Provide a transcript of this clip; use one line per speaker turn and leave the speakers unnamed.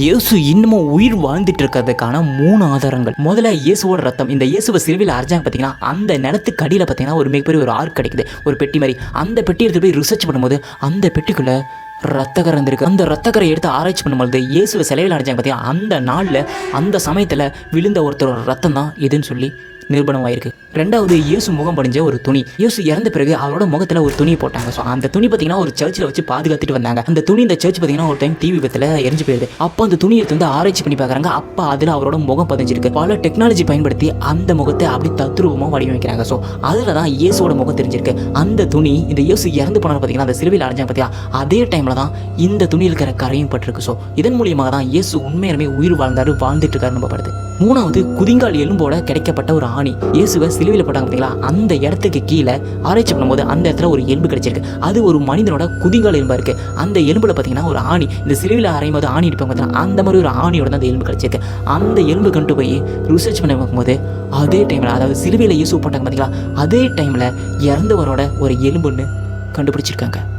இயேசு இன்னமும் உயிர் வாழ்ந்துட்டு இருக்கிறதுக்கான மூணு ஆதாரங்கள். முதல்ல இயேசுவோட ரத்தம். இந்த இயேசுவை சிறுவில் அரைஞ்சாங்க பார்த்தீங்கன்னா அந்த நிலத்துக்கு அடியில் பார்த்தீங்கன்னா ஒரு மிகப்பெரிய ஒரு ஆர்க் கிடைக்குது. ஒரு பெட்டி மாதிரி. அந்த பெட்டி எடுத்து போய் ரிசர்ச் பண்ணும்போது அந்த பெட்டிக்குள்ளே ரத்தக்கரை இருந்திருக்கு. அந்த ரத்தக்கரை எடுத்து ஆராய்ச்சி பண்ணும்போது இயேசுவை சிலையில் அடைஞ்சாங்க பார்த்தீங்கன்னா அந்த நாளில் அந்த சமயத்தில் விழுந்த ஒருத்தரோட ரத்தம் தான் இதுன்னு சொல்லி நிரூபணமாயிருக்கு. ரெண்டாவது இயேசு முகம் படிஞ்ச ஒரு துணி. இயேசு இறந்த பிறகு அவரோட முகத்தில் ஒரு துணி போட்டாங்க. ஸோ அந்த துணி பார்த்தீங்கன்னா ஒரு சர்ச்சில் வச்சு பாதுகாத்துட்டு வந்தாங்க. அந்த துணி இந்த சர்ச் பார்த்தீங்கன்னா ஒரு டைம் தீ விபத்தில் எரிஞ்சு போயிருது. அப்போ அந்த துணியை எடுத்து வந்து ஆராய்ச்சி பண்ணி பார்க்குறாங்க அப்போ அதில் அவரோட முகம் பதிஞ்சிருக்கு. பல டெக்னாலஜி பயன்படுத்தி அந்த முகத்தை அப்படி தத்ரூபமாக வடிவமைக்கிறாங்க. ஸோ அதில் தான் இயேசுவோட முகம் தெரிஞ்சிருக்கு. அந்த துணி இந்த இயேசு இறந்து போனார் பார்த்தீங்கன்னா அந்த சிலுவையில் அடைஞ்சாங்க பார்த்தியா அதே டைமில் தான் இந்த துணியில் இருக்கிற கரையும் பட்டிருக்கு. ஸோ இதன் மூலியமாக தான் இயேசு உண்மையுமே உயிர் வாழ்ந்தாரு வாழ்ந்துட்டு இருக்காரு நம்பப்படுது. மூணாவது குதிங்கால் எலும்போட கிடைக்கப்பட்ட ஒரு ஆணி. இயேசுவை சிலுவையில் போட்டாங்க பார்த்தீங்களா? அந்த இடத்துக்கு கீழே ஆராய்ச்சி பண்ணும்போது அந்த இடத்துல ஒரு எலும்பு கிடைச்சிருக்கு. அது ஒரு மனிதனோட குதிங்கால் எலும்பா இருக்கு. அந்த எலும்புல பார்த்தீங்கன்னா ஒரு ஆணி. இந்த சிலுவையில் அறையும் போது ஆணி இருப்பாங்க பார்த்தீங்கன்னா அந்த மாதிரி ஒரு ஆணியோட தான் அந்த எலும்பு கிடைச்சிருக்கு. அந்த எலும்பு கொண்டு போய் ரிசர்ச் பண்ணி பார்க்கும்போது அதே டைமில் அதாவது சிலுவையில் இயேசு போட்டாங்க பார்த்தீங்களா? அதே டைமில் இறந்தவரோட ஒரு எலும்புன்னு கண்டுபிடிச்சிருக்காங்க.